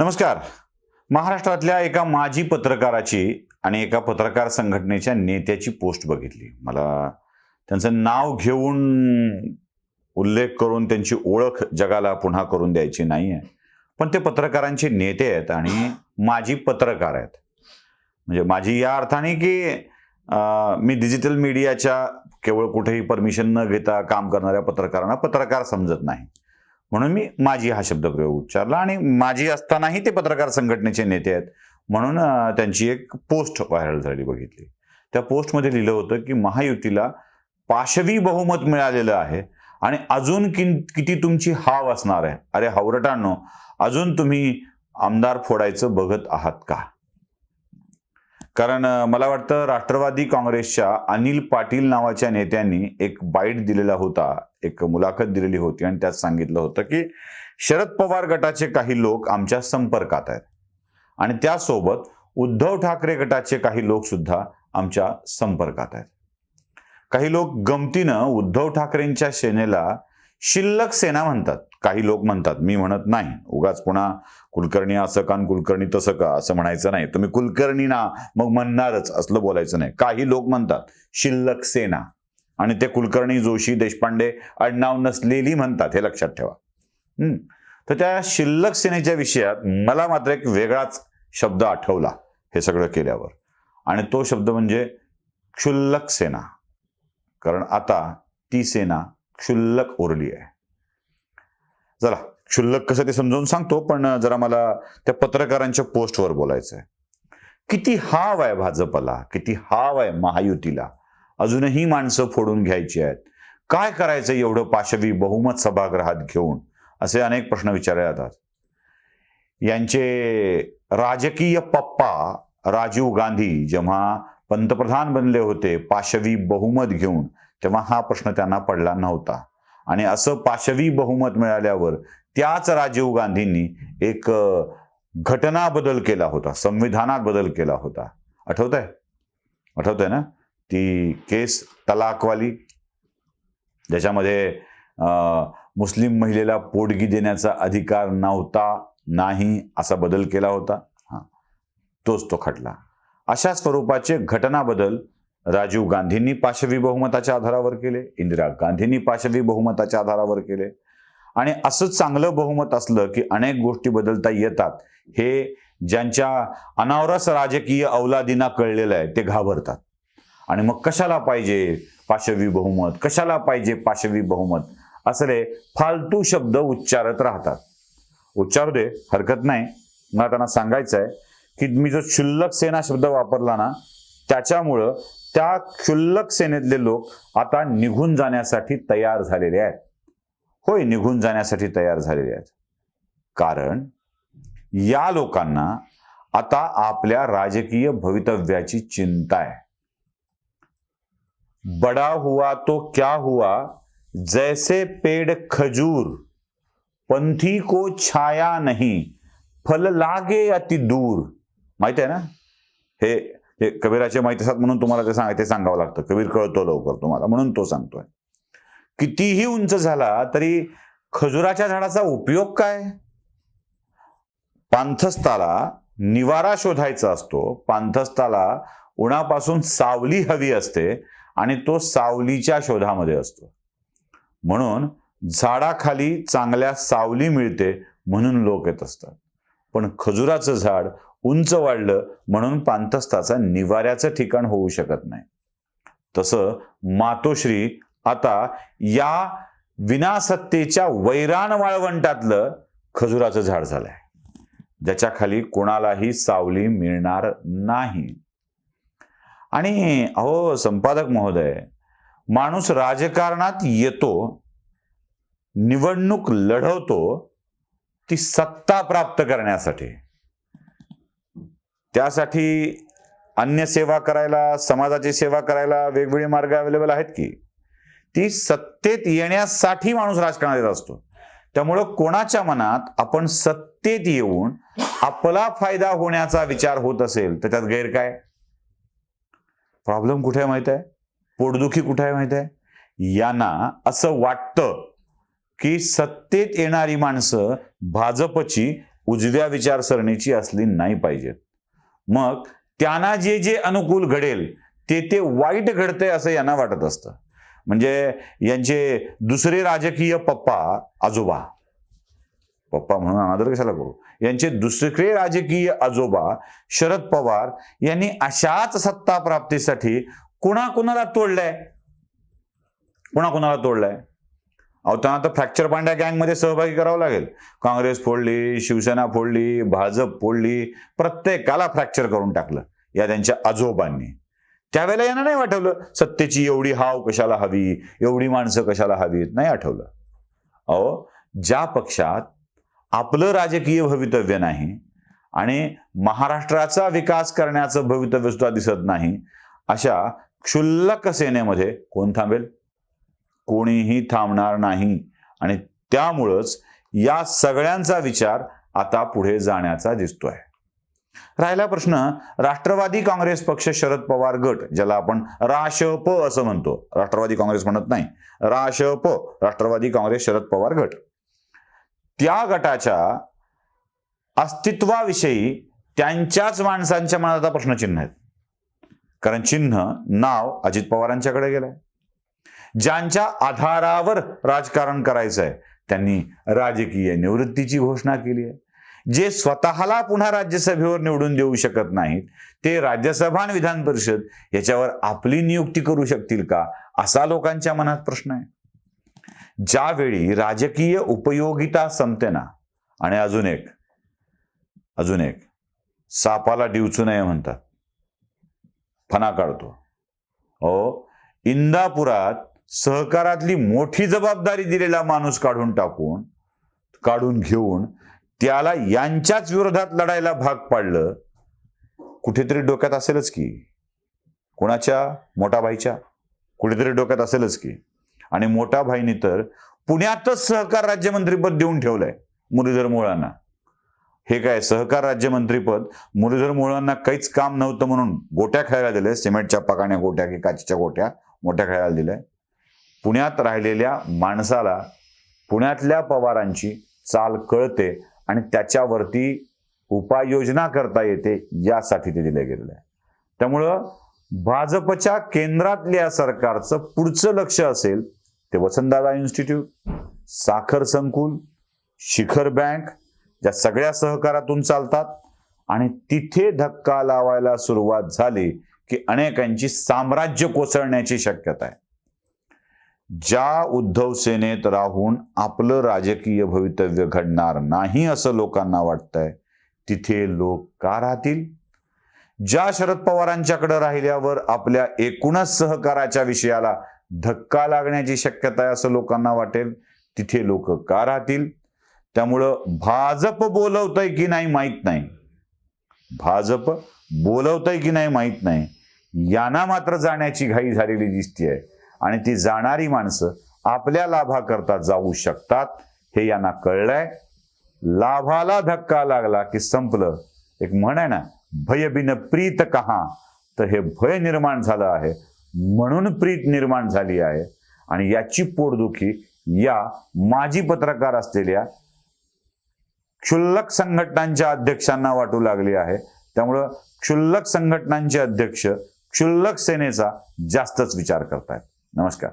नमस्कार. महाराष्ट्रातल्या एका माजी पत्रकाराची आणि एका पत्रकार संघटनेच्या नेत्याची पोस्ट बघितली. मला त्यांचं नाव घेऊन उल्लेख करून त्यांची ओळख जगाला पुन्हा करून द्यायची नाही आहे पण ते पत्रकारांचे नेते आहेत आणि माजी पत्रकार आहेत. म्हणजे माझी या अर्थाने की मी डिजिटल मीडियाच्या केवळ कुठेही परमिशन न घेता काम करणाऱ्या पत्रकारांना पत्रकार समजत नाही. म्हणून मी माझी हा शब्दप्रयोग उच्चारला आणि माझी असतानाही ते पत्रकार संघटनेचे नेते आहेत. म्हणून त्यांची एक पोस्ट व्हायरल झाली बघितली. त्या पोस्टमध्ये लिहिलं होतं की महायुतीला पाशवी बहुमत मिळालेलं आहे आणि अजून कि किती तुमची हाव असणार आहे? अरे हावरटांनो अजून तुम्ही आमदार फोडायचं बघत आहात का? कारण मला वाटतं राष्ट्रवादी काँग्रेसच्या अनिल पाटील नावाच्या नेत्यांनी एक बाईट दिलेला होता एक मुलाखत दिलेली होती आणि त्यात सांगितलं होतं की शरद पवार गटाचे काही लोक आमच्या संपर्कात आहेत आणि त्यासोबत उद्धव ठाकरे गटाचे काही लोक सुद्धा आमच्या संपर्कात आहेत. काही लोक गमतीनं उद्धव ठाकरेंच्या सेनेला शिल्लक सेना म्हणतात काही लोक म्हणतात मी म्हणत नाही उगाच पुन्हा कुलकर्णी असं का कुलकर्णी तसं का असं म्हणायचं नाही. तुम्ही कुलकर्णी ना मग म्हणणारच असलं बोलायचं नाही. काही लोक म्हणतात शिल्लक सेना. आणि ते कुलकर्णी जोशी देशपांडे आडनाव नसलेली म्हणतात हे लक्षात ठेवा. हम्म. तर त्या शिल्लक सेनेच्या विषयात मला मात्र एक वेगळाच शब्द आठवला हे सगळं केल्यावर. आणि तो शब्द म्हणजे क्षुल्लक सेना. कारण आता ती सेना क्षुल्लक उरली आहे. चला क्षुल्लक कसं ते समजावून सांगतो पण जरा मला त्या पत्रकारांच्या पोस्टवर बोलायचं आहे किती हाव आहे भाजपला किती हाव आहे महायुतीला. अजूनही माणसं फोडून घ्यायची आहेत. काय करायचं एवढं पाशवी बहुमत सभागृहात घेऊन? असे अनेक प्रश्न विचारले जातात. यांचे राजकीय पप्पा राजीव गांधी जेव्हा पंतप्रधान बनले होते पाशवी बहुमत घेऊन तेव्हा हा प्रश्न त्यांना पडला नव्हता. आणि असं पाशवी बहुमत मिळाल्यावर त्याच राजीव गांधींनी एक घटना बदल केला होता संविधानात बदल केला होता. आठवत आहे आठवत आहे ना? ती केस तलाकवाली ज्याच्यामध्ये मुस्लिम महिलेला पोटगी देण्याचा अधिकार नव्हता नाही असा बदल केला होता. हा. तोच तो खटला. अशा स्वरूपाचे घटना बदल राजीव गांधींनी पाशवी बहुमताच्या आधारावर केले इंदिरा गांधींनी पाशवी बहुमताच्या आधारावर केले. आणि असं चांगलं बहुमत असलं की अनेक गोष्टी बदलता येतात. हे ज्यांच्या अनावरस राजकीय अवलादींना कळलेलं आहे ते घाबरतात. आणि मग कशाला पाहिजे पाशवी बहुमत? कशाला पाहिजे पाशवी बहुमत? असले फालतू शब्द उच्चारत राहतात. उच्चारू दे हरकत नाही. मला त्यांना सांगायचं आहे की मी जो क्षुल्लक सेना शब्द वापरला ना त्याच्यामुळं त्या क्षुल्लक सेनेतले लोक आता निघून जाण्यासाठी तयार झालेले आहेत. होय निघून जाण्यासाठी तयार झालेले आहेत. कारण या लोकांना आता आपल्या राजकीय भवितव्याची चिंता आहे. बडा हुआ तो क्या हुआ जैसे पेड़ खजूर पंथी को छाया नहीं फल लागे अति दूर. माहीत आहे ना? हे हे कबीराचे माहिती असतात म्हणून तुम्हाला ते सांग ते सांगावं लागतं. कबीर कळतो लवकर तुम्हाला म्हणून तो सांगतोय. कितीही उंच झाला तरी खजुराच्या झाडाचा उपयोग काय? पांथस्ताला निवारा शोधायचा असतो. पांथस्ताला उन्हापासून सावली हवी असते आणि तो सावलीच्या शोधामध्ये असतो. म्हणून झाडाखाली चांगल्या सावली मिळते म्हणून लोक येत असतात. पण खजुराचं झाड उंच वाढलं म्हणून पांथस्ताचा निवाऱ्याचं ठिकाण होऊ शकत नाही. तसं मातोश्री आता या विनासत्तेच्या वैराण वाळवंटातलं खजुराचं झाड झालंय. ज्याच्या खाली कोणालाही सावली मिळणार नाही. आणि अहो संपादक महोदय माणूस राजकारणात येतो निवडणूक लढवतो ती सत्ता प्राप्त करण्यासाठी. त्यासाठी अन्य सेवा करायला समाजाची सेवा करायला वेगवेगळे मार्ग अवेलेबल आहेत की? ती सत्तेत येण्यासाठी माणूस राजकारणात येत असतो. त्यामुळं कोणाच्या मनात आपण सत्तेत येऊन आपला फायदा होण्याचा विचार होत असेल तर त्यात गैर काय? प्रॉब्लेम कुठे माहीत आहे? पोटदुखी कुठे आहे माहीत आहे? यांना असं वाटतं की सत्तेत येणारी माणसं भाजपची उजव्या विचारसरणीची असली नाही पाहिजेत. मग त्यांना जे जे अनुकूल घडेल ते ते वाईट घडतंय असं यांना वाटत असतं. म्हणजे यांचे दुसरे राजकीय पप्पा आजोबा. पप्पा म्हणून अनादर कशाला करू? यांचे दुसरे राजकीय आजोबा शरद पवार यांनी अशाच सत्ता प्राप्तीसाठी कुणाकुणाला तोडलंय? कुणाकुणाला तोडलंय? अहो त्यांना तर फ्रॅक्चर पांड्या गँगमध्ये सहभागी करावं लागेल. काँग्रेस फोडली शिवसेना फोडली भाजप फोडली प्रत्येकाला फ्रॅक्चर करून टाकलं या त्यांच्या आजोबांनी. त्यावेळेला यांना नाही आठवलं सत्तेची एवढी हाव कशाला हवी एवढी माणसं कशाला हवीत? नाही आठवलं. अहो ज्या पक्षात आपलं राजकीय भवितव्य नाही आणि महाराष्ट्राचा विकास करण्याचं भवितव्य सुद्धा दिसत नाही अशा क्षुल्लक सेनेमध्ये कोण थांबेल? कोणीही थांबणार नाही. आणि त्यामुळंच या सगळ्यांचा विचार आता पुढे जाण्याचा दिसतोय. राहिला प्रश्न राष्ट्रवादी काँग्रेस पक्ष शरद पवार गट ज्याला आपण राशप असं म्हणतो. राष्ट्रवादी काँग्रेस म्हणत नाही. राशप राष्ट्रवादी काँग्रेस शरद पवार गट. त्या गटाच्या अस्तित्वाविषयी त्यांच्याच माणसांच्या मनात आता प्रश्नचिन्ह आहेत. कारण चिन्ह नाव अजित पवारांच्याकडे गेलंय. ज्यांच्या आधारावर राजकारण करायचं आहे त्यांनी राजकीय निवृत्तीची घोषणा केली आहे जे स्वतःला पुन्हा राज्यसभेवर निवडून देऊ शकत नाहीत ते राज्यसभा आणि विधान परिषद याच्यावर आपली नियुक्ती करू शकतील का? असा लोकांच्या मनात प्रश्न आहे. ज्यावेळी राजकीय उपयोगिता संपते ना आणि अजून एक अजून एक सापाला डिवचू नये म्हणतात. फणा काढतो. ओ इंदापुरात सहकारातली मोठी जबाबदारी दिलेला माणूस काढून टाकून काढून घेऊन त्याला यांच्याच विरोधात लढायला भाग पाडलं. कुठेतरी डोक्यात असेलच की. कोणाच्या? मोठा भाईच्या. कुठेतरी डोक्यात असेलच की. आणि मोठा भाईनी तर पुण्यातच सहकार राज्यमंत्रीपद देऊन ठेवलंय मुरलीधर मोळांना. हे काय? सहकार राज्यमंत्रीपद मुरलीधर मोळांना काहीच काम नव्हतं म्हणून गोट्या खेळायला दिलंय. सिमेंटच्या पकाण्या गोट्या की काचेच्या गोट्या मोठ्या खेळायला दिल्या. पुण्यात राहिलेल्या माणसाला पुण्यातल्या पवारांची चाल कळते. आणि त्याच्यावरती उपाययोजना करता येते यासाठी ते दिले गेलेलं आहे. त्यामुळं भाजपच्या केंद्रातल्या सरकारचं पुढचं लक्ष असेल ते वसंतदादा इन्स्टिट्यूट साखर संकुल शिखर बँक ज्या सगळ्या सहकारातून चालतात. आणि तिथे धक्का लावायला सुरुवात झाली की अनेकांची साम्राज्य कोसळण्याची शक्यता आहे. ज्या उद्धव सेनेत राहून आपलं राजकीय भवितव्य घडणार नाही असं लोकांना वाटतंय तिथे लोक का राहतील? ज्या शरद पवारांच्याकडे राहिल्यावर आपल्या एकूणच सहकाराच्या विषयाला धक्का लागण्याची शक्यता आहे असं लोकांना वाटेल तिथे लोक का राहतील? त्यामुळं भाजप बोलवतंय की नाही माहीत नाही. भाजप बोलवतंय की नाही माहीत नाही. यांना मात्र जाण्याची घाई झालेली दिसतीये. आणि ती जाणारी माणसं आपल्या लाभाकरता जाऊ शकतात. हे यांना कळलंय. लाभाला धक्का लागला की संपलं. एक म्हण आहे ना भय बिन प्रीत कहा. तर हे भय निर्माण झालं आहे. म्हणून प्रीत निर्माण झाली आहे. आणि याची पोटदुखी या माजी पत्रकार असलेल्या क्षुल्लक संघटनांच्या अध्यक्षांना वाटू लागली आहे. त्यामुळं क्षुल्लक संघटनांचे अध्यक्ष क्षुल्लक सेनेचा जास्तच विचार करतायत. नमस्कार